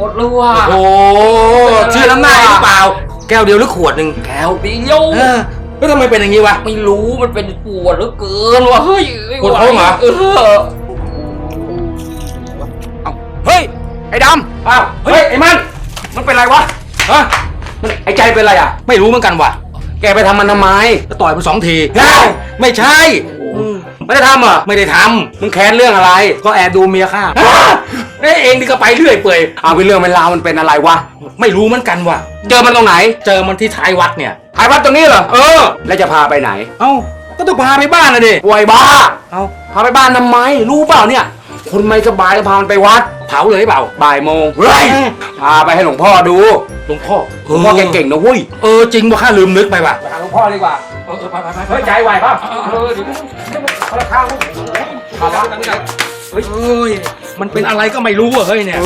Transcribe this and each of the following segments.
มดเลยว่ะโอ้ชื่อน้ำหน้าหรือเปล่า แก้วเดียวหรือขวดหนึ่งแก้วเดียวเออแล้วทำไมเป็นอย่างนี้วะไม่รู้มันเป็นปวดเหลือเกินว่ะเฮ้ยไม่ไปวดท้องเหรอเออเฮ้ยไอ้ดำอ้าวเฮ้ยไอ้มัน มันเป็นไรวะฮะมันไอ้ใจเป็นไรอะ ไม่รู้เหมือนกันว่ะแกไปทำมันทำไมก็ต่อยมันสองทีไม่ใช่ไม่ได้ทำเหรอะไม่ได้ทำมึงแค้นเรื่องอะไร ก็แอบดูเมียข้า เอ้ยเองนี่ก็ไปเรื่อยเปื่อยเอาไปเรื่องเป็นราวมันเป็นอะไรวะ ไม่รู้เหมือนกันว่ะ เจอมันตรงไหนเจอมันที่ท้ายวัดเนี่ยท้ายวัดตรงนี้เหรอ เออ แล้วจะพาไปไหนเอ้าก็ต้องพาไปบ้านนะดิป่วยบ้า เอ้าพาไปบ้านทำไม รู้เปล่าเนี่ย คนไม่สบายพามันไปวัด เผาเลยเปล่า บ่ายโมงเฮ้ยพาไปให้หลวงพ่อดู หลวงพ่อหลวงพ่อเก่งๆนะเว้ย เออจริงว่าข้าลืมนึกไปว่ะหลวงพ่อดีกว่า เออไปไปไปเฮ้ยใจไหวป่ะเออเดี๋ยวคนละข้างพาวัด เฮ้ย เอ้ย มันเป็นอะไรก็ไม่รู้อะเฮ้ยเนี่ย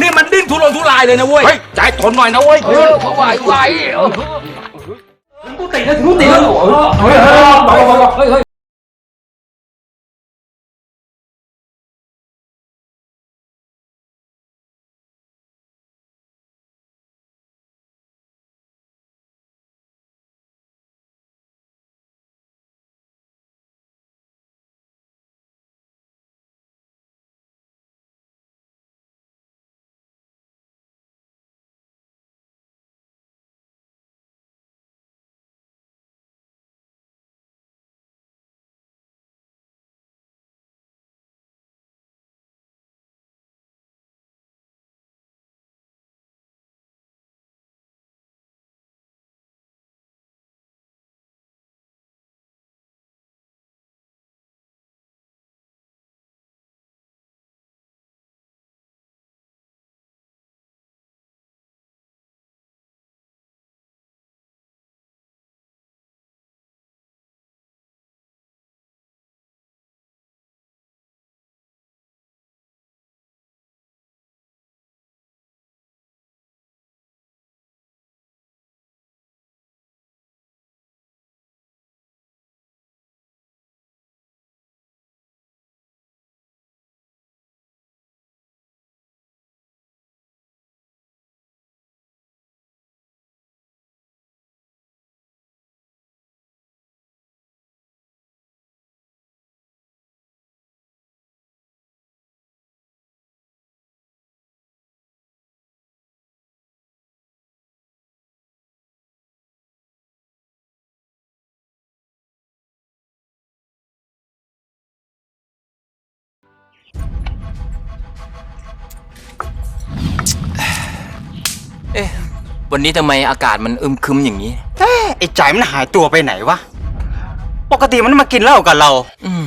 นี่มันดิ้นทุรนทุรายเลยนะเว้ย เฮ้ยใจทนหน่อยนะเว้ยเออเขาไหวไหวเออกูติดแล้วกูติดแล้วเฮ้ยเฮ้ยเฮ้ย เฮ้ยเอ๊ะ วันนี้ทำไมอากาศมันอึมครึมอย่างนี้ เอ๊ะไอ้ใจายมันหายตัวไปไหนวะ ปกติมันมากินเหล้ากับเรา อืม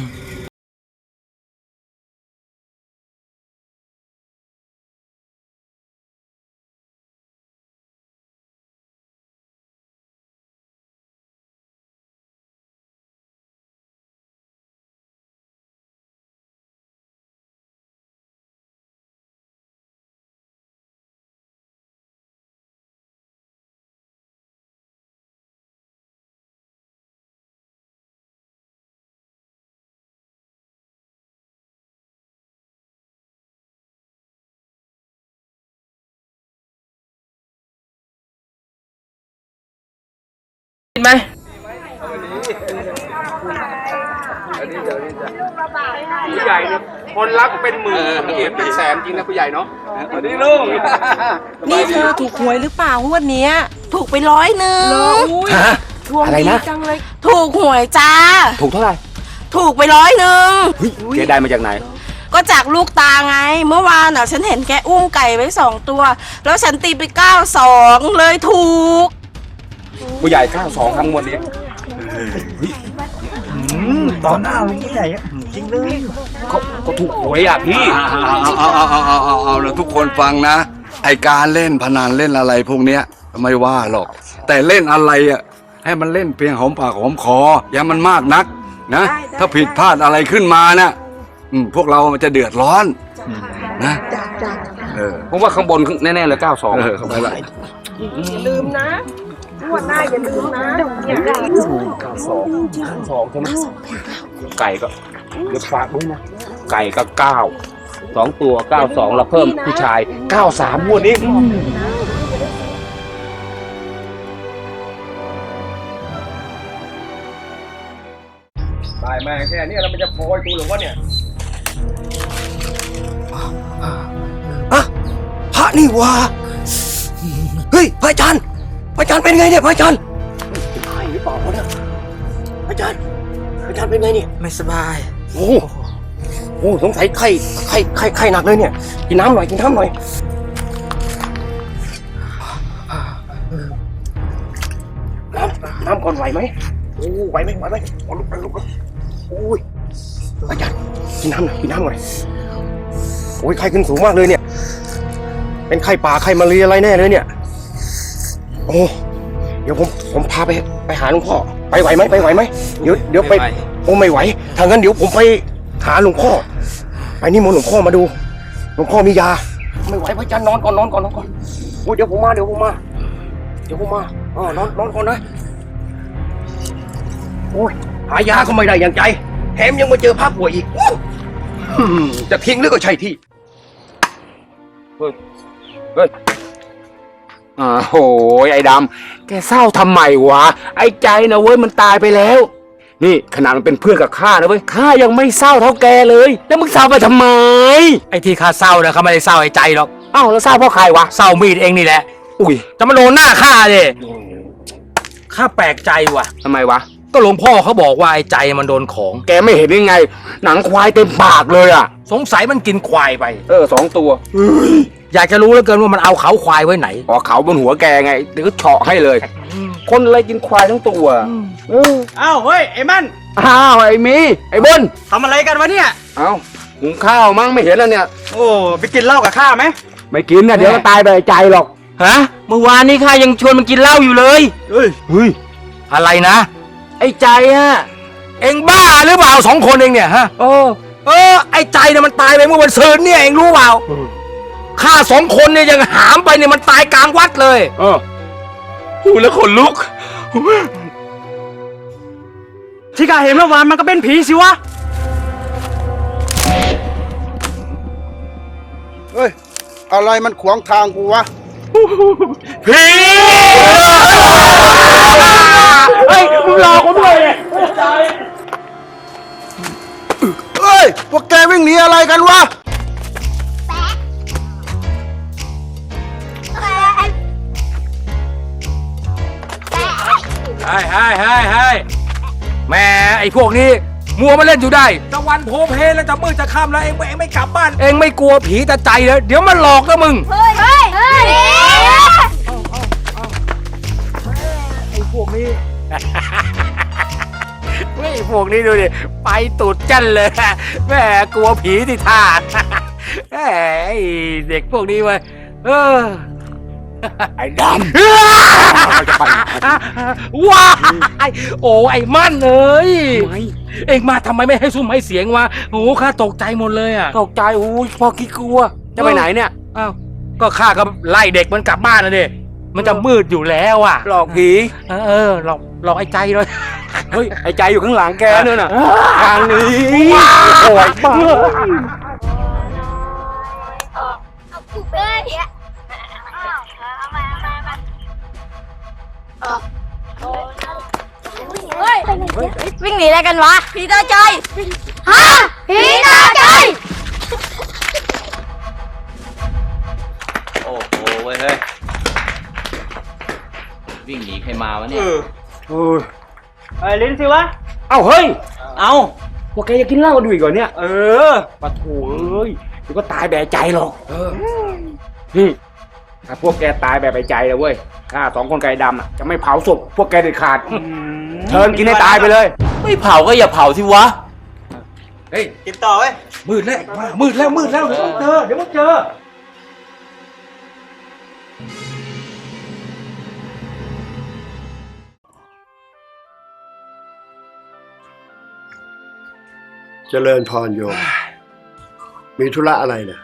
ไหมผู้ใหญ่เนี่ยคนรักเป็นหมื่นเกลียดเป็นแสนจริงนะผู้ใหญ่เนาะสวัสดีลุงนี่เธอถูกหวยหรือเปล่างวดเนี้ย ถูกไปร้อยหนึ่งฮะดวงอะไรดีนะ จังเลยถูกหวยจ้า ถูกเท่าไหร่ถูกไปร้อยหนึ่งเฮ้ยแกได้มาจากไหน ก็จากลูกตาไง เมื่อวานอะฉันเห็นแกอุ้มไก่ไว้สองตัว แล้วฉันตีไปเก้าสองเลยถูก ผู้ใหญ่ข้าวสองครั้งวันนี้ตอนหน้าลุงใหญ่จริงเลยเขาเขาถูกหวยอะพี่เอาเอาเอาเอาเอาเอาเอาแล้วทุกคนฟังนะ ไอการเล่นพนันเล่นอะไรพวกเนี้ยไม่ว่าหรอก แต่เล่นอะไรอะให้มันเล่นเพียงหอมปากหอมคออย่ามันมากนักนะได้ได้ถ้าผิดพลาดอะไรขึ้นมานะอืมพวกเรามันจะเดือดร้อนนะเออผมว่าข้างบนแน่ๆเลยเก้าสองเออเข้าไปละลืมนะ งวดหน้าอย่าลืมนะเก้าสองสองใช่ไหมไก่ก็เดี๋ยวฝากด้วยนะ ไก่ก็เก้าสองตัวเก้าสองเราเพิ่มผู้ชายเก้าสามวันนี้ตายมาแค่นี้แล้วมันจะโพยกูหรือว่าเนี่ยอะพระนี่วะเฮ้ยพระอาจารย์ พระอาจารย์เป็นไงเนี่ยพระอาจารย์ไข้หรือเปล่าวะเนี่ยพระอาจารย์พระอาจารย์เป็นไงเนี่ยไม่สบาย โอ้โหโอ้โหสงสัยไข้ไข้ไข้ไข้หนักเลยเนี่ย กินน้ำหน่อยกินน้ำหน่อย น้ำน้ำก่อนไหวไหมโอ้ไหวไหมไหวไหมเอาลุกไปลุกไปโอ้ยพระอาจารย์กินน้ำหน่อยกินน้ำหน่อยโอ้ยไข้ขึ้นสูงมากเลยเนี่ย เป็นไข้ป่าไข้มาเรียอะไรแน่เลยเนี่ย โอ้เดี๋ยวผมผมพาไปไปหาหลวงพ่อ ไปไหวไหมไปไหวไหมเดี๋ยวเดี๋ยวไปไม่ไหวโอ้ไม่ไหวถ้างั้นเดี๋ยวผมไปหาหลวงพ่อไปนี่มนต์หลวงพ่อมาดูหลวงพ่อมียา ไม่ไหวพระอาจารย์นอนก่อนนอนก่อนนอนก่อนโอ้ยเดี๋ยวผมมาเดี๋ยวผมมา เดี๋ยวผมมาอ๋อนอนนอนก่อนนะโอ้ยหายาก็ไม่ได้อย่างใจแถมยังมาเจอพระป่วยอีกอู้หืมจะทิ้งหรือก็ใช่ที่ อ่าโหยไอ้ดำแกเศร้าทำไมวะ ไอ้ใจนะเว้ยมันตายไปแล้ว นี่ขนาดมันเป็นเพื่อนกับข้านะเว้ยข้ายังไม่เศร้าเท่าแกเลย แล้วมึงเศร้าไปทำไมไอ้ที่ข้าเศร้านะเขาไม่ได้เศร้าไอ้ใจหรอกเอ้าแล้วเศร้าเพราะใครวะเศร้ามีดเองนี่แหละอุ้ยจะมาโดนหน้าข้าดิข้าแปลกใจว่ะทำไมวะ ก็หลวงพ่อเขาบอกว่าไอ้ใจมันโดนของ แกไม่เห็นยังไง หนังควายเต็มปากเลยอะ สงสัยมันกินควายไป เออสองตัวอยากจะรู้เหลือเกินว่ามันเอาเขาควายไว้ไหนออกเขาบนหัวแกไงเดี๋ยวก็เฉาะให้เลย คนอะไรกินควายทั้งตัวเอออ้าวเฮ้ยไอ้มันอ้าวไอ้มีไอ้บนทำอะไรกันวะเนี่ย เอ้าหุงข้าวมั้งไม่เห็นแล้วเนี่ย โอ้ไปกินเหล้ากับข้าไหมไม่กินนะเดี๋ยวก็ตายไปใจหรอกฮะเมื่อวานนี้ข้ายังชวนมันกินเหล้าอยู่เลยเฮ้ยเฮ้ยอะไรนะ ไอ้ใจอะเอ็งบ้าหรือเปล่าสองคนเองเนี่ยฮะ เออ เออ ไอ้ใจเนี่ยมันตายไปเมื่อวันซืนเนี่ยเองรู้เปล่าข้าสองคนเนี่ยยังหามไปเนี่ยมันตายกลางวัดเลย เออพูดแล้วขนลุก ที่ข้าเห็นเมื่อวานมันก็เป็นผีสิวะ เฮ้ย อะไรมันขวางทางกูวะ ผี พวกแกวิ่งหนีอะไรกันวะใช่ใช่ใช่ใช่แหม่ไอ้พวกนี้มัวมาเล่นอยู่ได้ ตะวันโพเพแล้วจะมืดจะค่ำแล้วเองเองไม่กลับบ้าน เองไม่กลัวผีแต่ใจเลยเดี๋ยวมันหลอกนะมึง เฮ้ย เฮ้ย เฮ้ยไอ้พวกนี้ เฮ้ยพวกนี้ดูดิ ไปตูดจันเลยแหม่กลัวผีที่ท่าแหมไอ้เด็กพวกนี้เว้ยเออไอ้ดว้ายโอ้ไอ้มั่นเอ้ยเอ็งมาทำไมไม่ให้ซุ้มให้เสียงวะโอ้ข้าตกใจหมดเลยอะำตกใจโอ้ยพ่อคิดกลัว จะไปไหนเนี่ยอ้าวก็ข้าก็ไล่เด็กมันกลับบ้านนะดิ มันจะมืดอยู่แล้วอะ หลอกผีเออเออหลอกหลอกไอ้ใจเลยเฮ้ยไอ้ใจอยู่ข้างหลังแกเนี่ยน่ะทางนี้โอ้ยบ้าเฮ้ยวิ่งหนีอะไรกันวะผีตาใจฮะผีตาใจโอ้โหเว้ยเฮ้ย วิ่งหนีใครมาวะเนี่ยโอ้ยไอ้ลิ้นสิวะ เอ้าเฮ้ยเอาพวกแกจะกินเหล้ากันอยู่อีกเหรอเนี่ยเออปะโถเอ้ยเดี๋ยวก็ตายแบบใจหรอกเออนี่ถ้าพวกแกตายแบบไปใจนะเว้ยข้าสองคนไก่ดำอะจะไม่เผาศพพวกแกเด็ดขาดเชิญกินให้ตายไปเลย ไม่เผาก็อย่าเผาที่วะ เฮ้ย กินต่อเว้ยมืดแล้วมามืดแล้วมืดแล้วเดี๋ยวมึงเจอเดี๋ยวมึงเจอ เจริญพรโยม มีธุระอะไรเนี่ย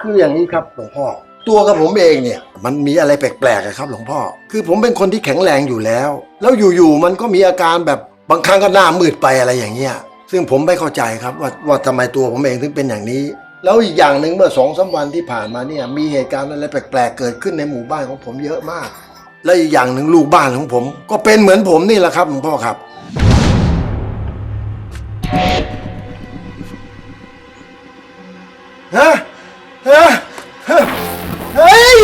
คืออย่างนี้ครับหลวงพ่อ ตัวกับผมเองเนี่ย มันมีอะไรแปลกๆอะครับ หลวงพ่อ คือผมเป็นคนที่แข็งแรงอยู่แล้ว แล้วอยู่ๆมันก็มีอาการแบบบางครั้งก็หน้ามืดไปอะไรอย่างเงี้ย ซึ่งผมไม่เข้าใจครับ ว่าว่าทำไมตัวผมเองถึงเป็นอย่างนี้ แล้วอีกอย่างหนึ่งเมื่อสองสามวันที่ผ่านมาเนี่ยมีเหตุการณ์อะไรแปลกๆเกิดขึ้นในหมู่บ้านของผมเยอะมาก และอีกอย่างหนึ่งลูกบ้านของผม ก็เป็นเหมือนผมนี่แหละครับหลวงพ่อครับ ฮะฮะฮะเฮ้ย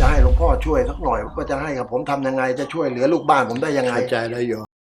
จะให้หลวงพ่อช่วยสักหน่อยว่าจะให้กับผมทำยังไงจะช่วยเหลือลูกบ้านผมได้ยังไง เข้าใจแล้วโยม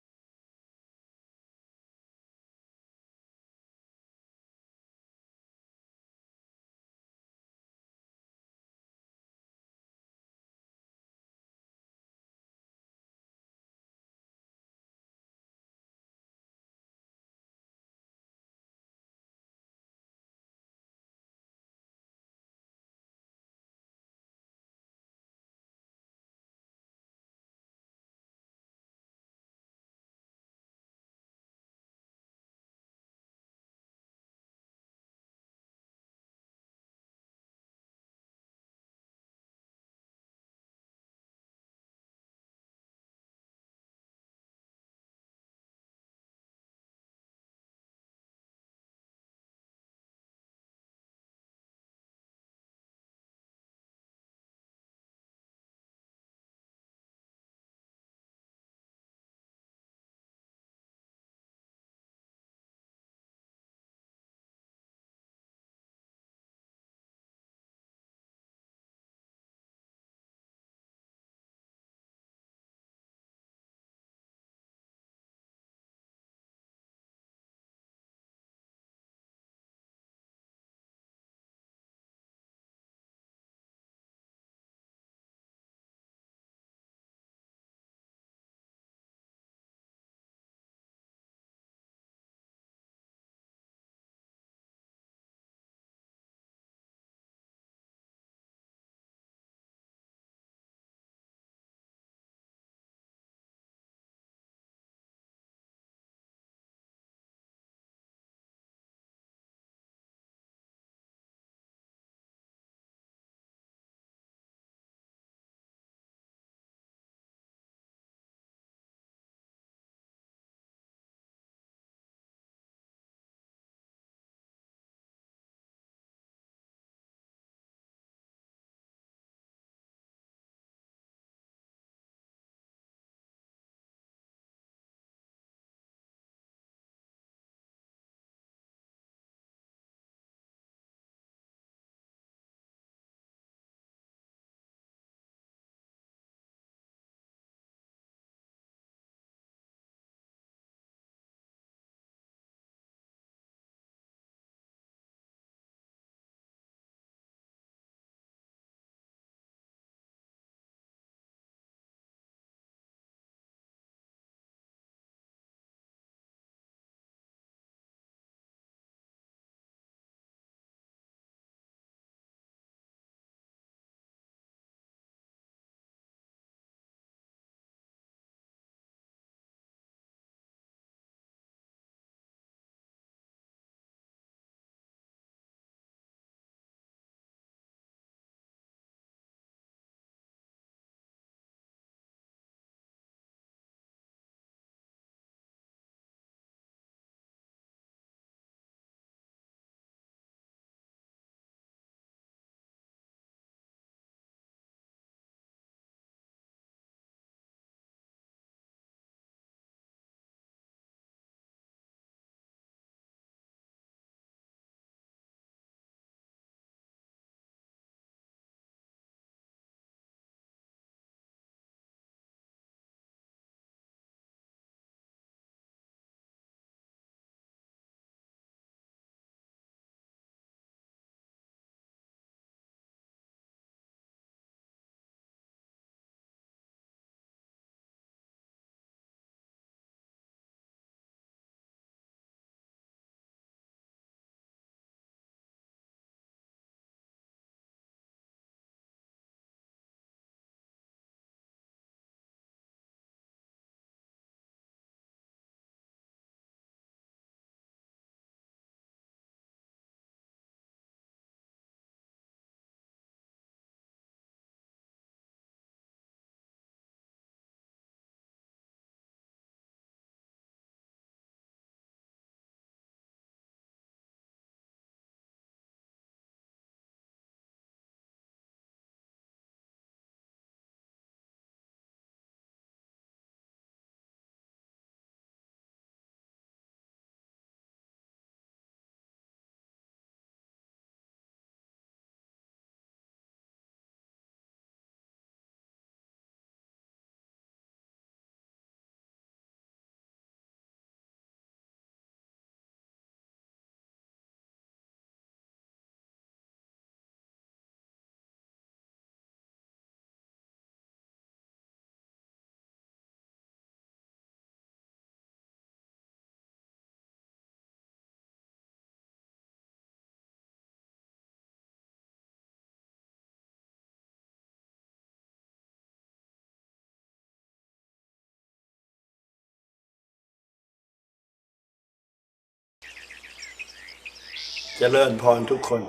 จริญพรทุกคน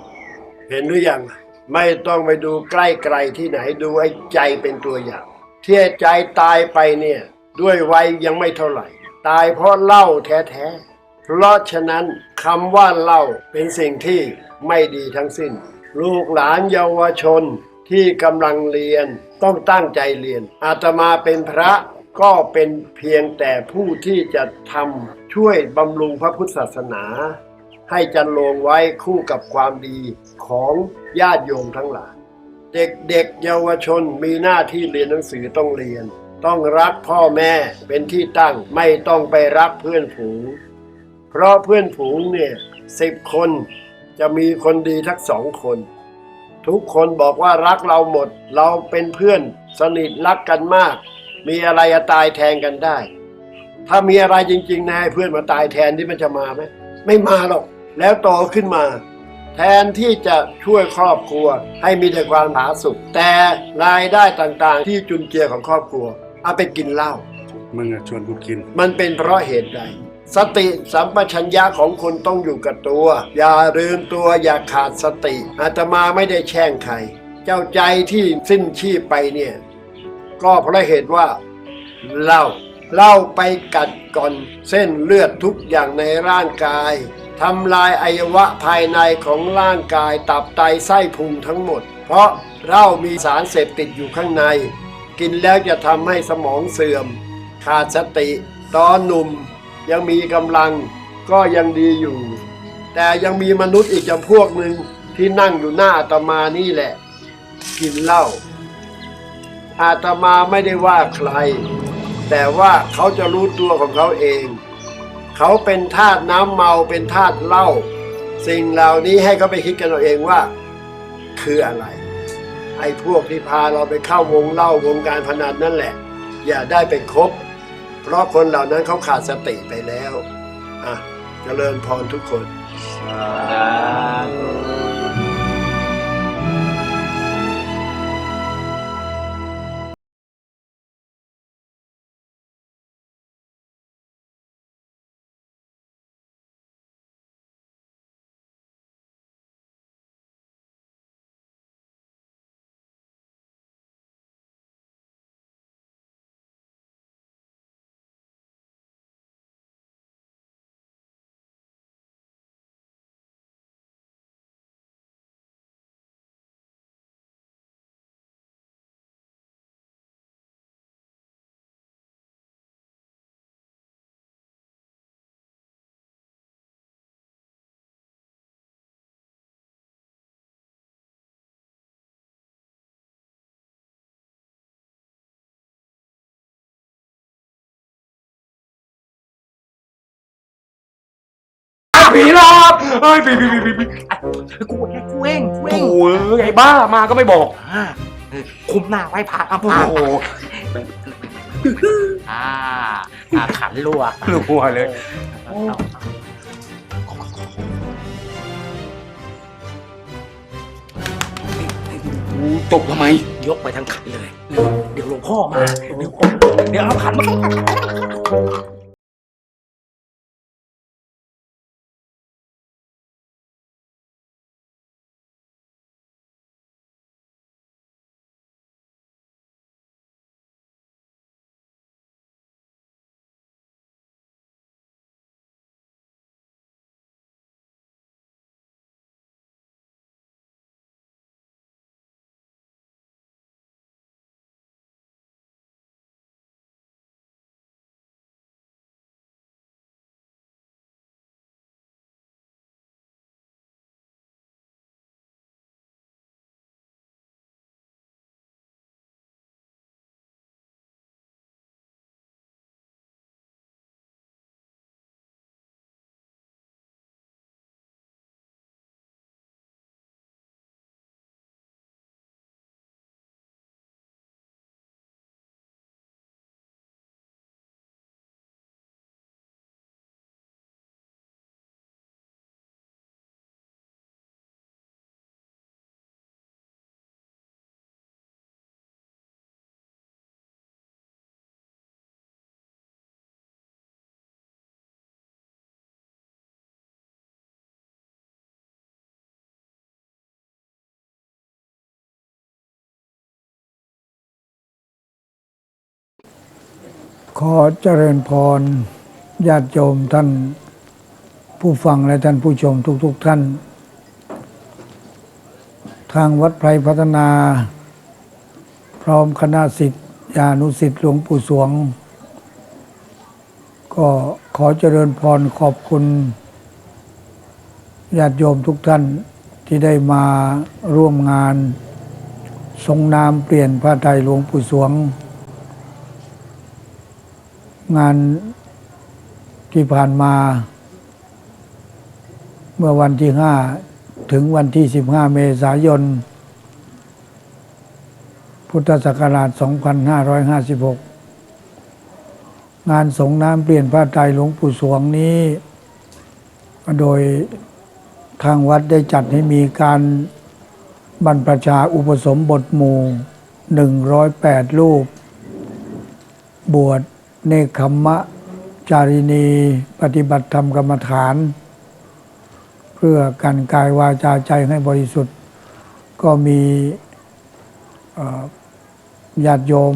เห็นหรือยังไม่ต้องไปดูใกล้ไกลที่ไหนดูไอ้ใจเป็นตัวอย่างที่ใจตายไปเนี่ย ด้วยวัยยังไม่เท่าไหร่ ตายเพราะเหล้าแท้ๆเพราะฉะนั้นคำว่าเหล้าเป็นสิ่งที่ไม่ดีทั้งสิ้น ลูกหลานเยาวชนที่กำลังเรียนต้องตั้งใจเรียน อาตมาเป็นพระก็เป็นเพียงแต่ผู้ที่จะทำช่วยบำรุงพระพุทธศาสนา ให้จันลงไว้คู่กับความดีของญาติโยมทั้งหลาย เด็กๆเยาวชนมีหน้าที่เรียนหนังสือต้องเรียน ต้องรักพ่อแม่เป็นที่ตั้งไม่ต้องไปรักเพื่อนฝูง เพราะเพื่อนฝูงเนี่ยสิบคนจะมีคนดีทักสองคน ทุกคนบอกว่ารักเราหมด เราเป็นเพื่อนสนิทรักกันมาก มีอะไรจะตายแทนกันได้ ถ้ามีอะไรจริง ๆนะให้เพื่อนมาตายแทนที่มันจะมาไหมไม่มาหรอก แล้วโตขึ้นมา แทนที่จะช่วยครอบครัวให้มีแต่ความผาสุกแต่รายได้ต่างๆ ที่จุนเจือของครอบครัว เอาไปกินเหล้ามึงอะชวนกูกิน มันเป็นเพราะเหตุใด สติสัมปชัญญะของคนต้องอยู่กับตัว อย่าลืมตัวอย่าขาดสติ อาตมาไม่ได้แช่งใคร เจ้าใจที่สิ้นชีพไปเนี่ย ก็เพราะเหตุว่าเหล้าเหล้าไปกัดก่อนเส้นเลือดทุกอย่างในร่างกาย ทำลายอวัยวะภายในของร่างกายตับไตไส้พุงทั้งหมด เพราะเหล้ามีสารเสพติดอยู่ข้างใน กินแล้วจะทำให้สมองเสื่อม ขาดสติตอนหนุ่ม ยังมีกำลังก็ยังดีอยู่ แต่ยังมีมนุษย์อีกจำพวกหนึ่งที่นั่งอยู่หน้าอาตมานี่แหละ กินเหล้าอาตมาไม่ได้ว่าใคร แต่ว่าเขาจะรู้ตัวของเขาเอง เขาเป็นธาตุน้ำเมาเป็นธาตุเหล้าสิ่งเหล่านี้ให้เขาไปคิดกันเอาเองว่า คืออะไรไอ้พวกที่พาเราไปเข้าวงเหล้าวงการพนันนั่นแหละ อย่าได้ไปคบ เพราะคนเหล่านั้นเขาขาดสติไปแล้ว อะเจริญพรทุกคน ผีหลอกเฮ้ยผีผีผีผีผีกูเองกูเองกูเองโอ้ยไอ้บ้ามาก็ไม่บอกอ่าเออคุมหน้าไว้พาอะพาโอ้อ่าอ่าขันรัวรัวเลยตบทำไม ยกไปทั้งขันเลย เดี๋ยวหลวงพ่อมา เดี๋ยวเดี๋ยวเอาขันมา ขอเจริญพรญาติโยมท่าน ผู้ฟังและท่านผู้ชมทุกๆทท่าน ทางวัดไพรพัฒนา พร้อมคณะสิทธิญานุสิทธิหลวงปู่สวง ก็ขอเจริญพรขอบคุณญาติโยมทุกท่านที่ได้มาร่วมงานทรงนามเปลี่ยนพระไตรหลวงปู่สวง งานที่ผ่านมา เมื่อวันที่5ถึงวันที่ 15 เมษายน พุทธศักราช 2556 งานสงน้ำเปลี่ยนพระไตรหลวงปู่สวงนี้ โดยทางวัดได้จัดให้มีการบรรพชาอุปสมบทหมู่ 108 รูป บวช เนคขมมะจารินีปฏิบัติธรรมกรรมฐาน เพื่อการกายวาจาใจให้บริสุทธิ์ ก็มีญาติโยม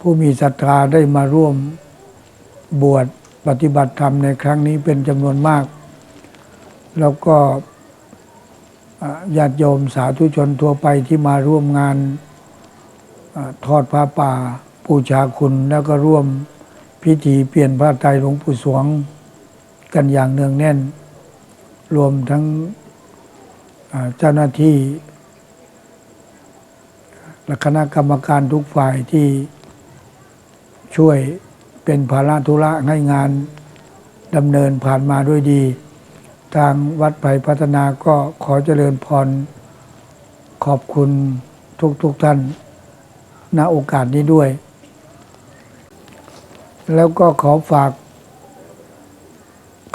ผู้มีศรัทธาได้มาร่วมบวชปฏิบัติธรรมในครั้งนี้เป็นจำนวนมาก แล้วก็ญาติโยมสาธุชนทั่วไปที่มาร่วมงานอทอดผ้าป่า ปูชาคุณแล้วก็ร่วมพิธีเปลี่ยนพระไตรหลวงปู่สวงกันอย่างเนืองแน่น รวมทั้งเอ่อเจ้าหน้าที่และคณะกรรมการทุกฝ่ายที่ช่วยเป็นภาระธุระให้งานดำเนินผ่านมาด้วยดี ทางวัดไผ่พัฒนาก็ขอเจริญพร ขอบคุณทุกๆทท่านณโอกาสนี้ด้วย แล้วก็ขอฝาก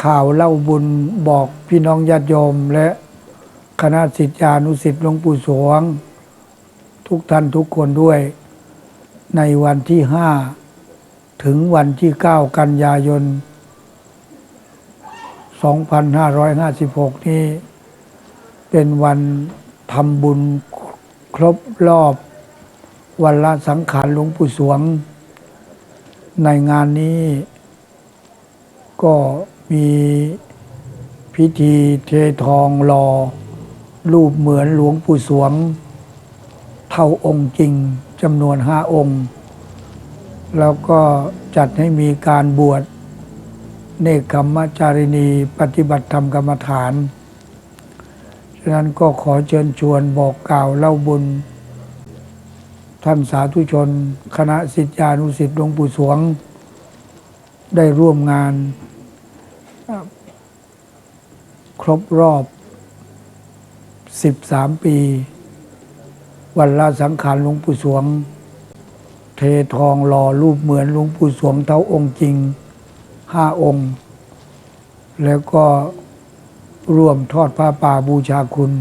ข่าวเล่าบุญบอกพี่น้องญาติโยม และคณะสิทธิานุสิทธิ์หลวงปู่สวง ทุกท่านทุกคนด้วย ในวันที่ห้าถึงวันที่เก้ากันยายน 2556 นี้ เป็นวันทำบุญครบรอบ วันละสังขารหลวงปู่สวง ในงานนี้ก็มีพิธีเททองหลอ่อรูปเหมือนหลวงปู่สวง เท่าองค์จริงจำนวนห้าองค์ แล้วก็จัดให้มีการบวชเนคขมมจารินีปฏิบัติธรรมกรรมฐาน ฉะนั้นก็ขอเชิญชวนบอกกล่าวเล่าบุญ ท่านสาธุชน คณะสิทธิานุสิทธิ์หลวงปู่สวง ได้ร่วมงาน ครบรอบ 13 ปี วันละสังขารหลวงปู่สวง เททองหล่อรูปเหมือนหลวงปู่สวงเท่าองค์จริงห้าองค์ แล้วก็ร่วมทอดผ้าป่าบูชาคุณ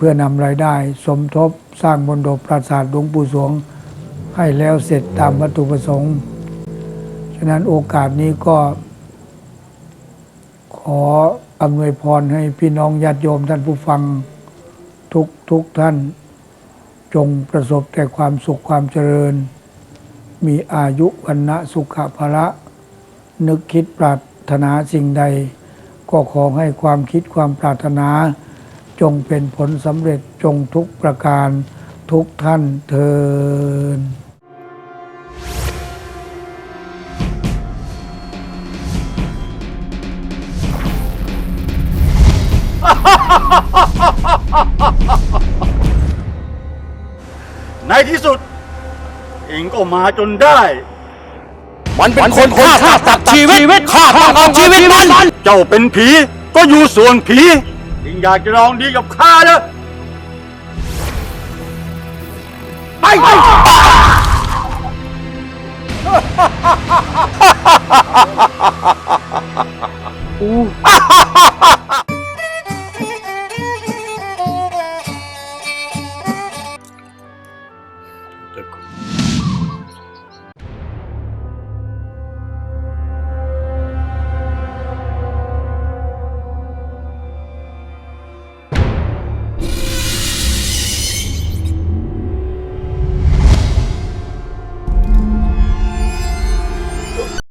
เพื่อนำรายได้สมทบสร้างบนดบปราสาทหลวงปู่สวง ให้แล้วเสร็จตามวัตถุประสงค์ ฉะนั้นโอกาสนี้ก็ ขออำนวยพรให้พี่น้องญาติโยมท่านผู้ฟังทุกทุกท่าน จงประสบแต่ความสุขความเจริญ มีอายุวันนะสุขภละ นึกคิดปรารถนาสิ่งใด ก็ขอให้ความคิดความปรารถนา จงเป็นผลสำเร็จจงทุกประการทุกท่านเทินในที่สุด เองก็มาจนได้ มันเป็นคนฆ่าตัดชีวิตฆ่าตัดชีวิตมัน เจ้าเป็นผีก็อยู่ส่วนผีเอ งอยากจะลองดีกับข้าเนอะไป